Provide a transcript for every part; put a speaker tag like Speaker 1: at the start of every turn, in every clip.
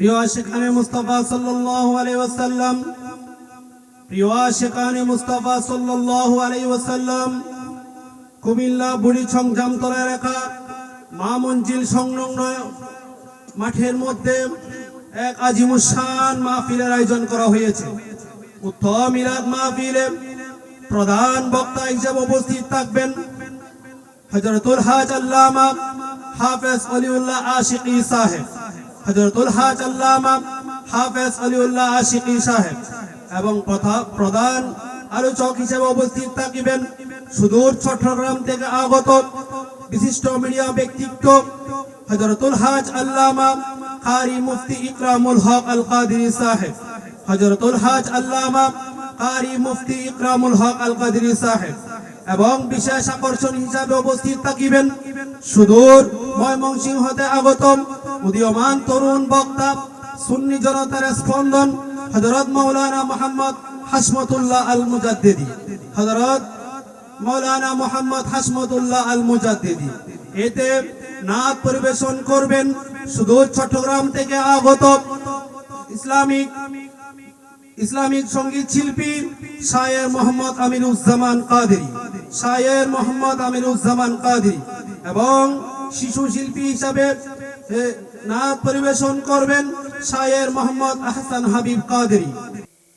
Speaker 1: প্রিয় শেখানে মুস্তাফা মুস্তাফা কুমিল্লা মা মঞ্জিল সংলগ্ন মাঠের মধ্যে এক আজিমুসান মাহফিলের আয়োজন করা হয়েছে। উত্তম মিলাদ মাহফিলে প্রধান বক্তা হিসেবে উপস্থিত থাকবেন হজরতুল হাজ আল্লামা হাফেজ অলিউল্লাহ আশিকি সাহেব। হজরতুল হাজ আল্লামা হাফেজ অলিউল্লাহ আশিকি সাহেব এবং প্রধান আলোচক হিসেবে উপস্থিত থাকিবেন। সুদূর চট্টগ্রাম থেকে আগত বিশিষ্ট মিডিয়া ব্যক্তিত্ব হজরতুল হাজ আল্লামা কারি মুফতি ইকরামুল হক আল কাদিরি সাহেব হজরতুল হাজ আল্লামা কারি মুফতি ইকরামুল হক আল কাদিরি সাহেব এবং বিশেষ আকর্ষণ হিসাবে উপস্থিত থাকিবেন। সুদূর ময়মনসিংহ হতে আগতম উদীয়মান তরুণ বক্তা, সুন্নি জনতার স্পন্দন হজরত মৌলানা মোহাম্মদ হাসমতুল্লাহ আল মুজাদ্দিদি হজরত মৌলানা মোহাম্মদ হাসমতুল্লাহ আল মুজাদ্দিদি এতে নাচ পরিবেশন করবেন, সুদূর চট্টগ্রাম থেকে আগত ইসলামিক ইসলামিক সংগীত শিল্পী শায়ের মোহাম্মদ আমিরুজ্জামান কাদেরি। শায়ের মোহাম্মদ আমিরুজ্জামান কাদেরি এবং শিশু শিল্পী হিসাবে নাচ পরিবেশন করবেন শায়ের মোহাম্মদ আহসান হাবিব কাদেরি।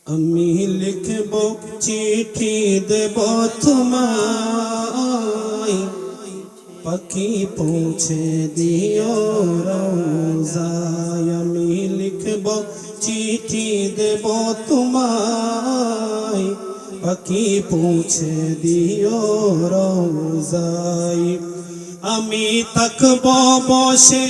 Speaker 2: আমি লিখব চিঠি দেব তোমায়। পাখি পৌঁছে দিও রোজায় আমি লিখব চিঠি দেব তোমায়। পাখি পৌঁছে দিও রোজায় আমি তাকব বসে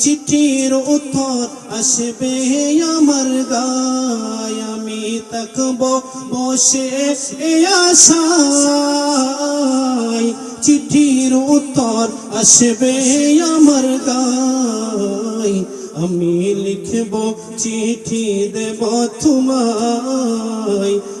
Speaker 2: চিঠির উত্তর আসবে আমার গায়। আমি তাকব বসে চিঠির উত্তর আসবে আমার গায়। আমি লিখব চিঠি দেব তোমায়।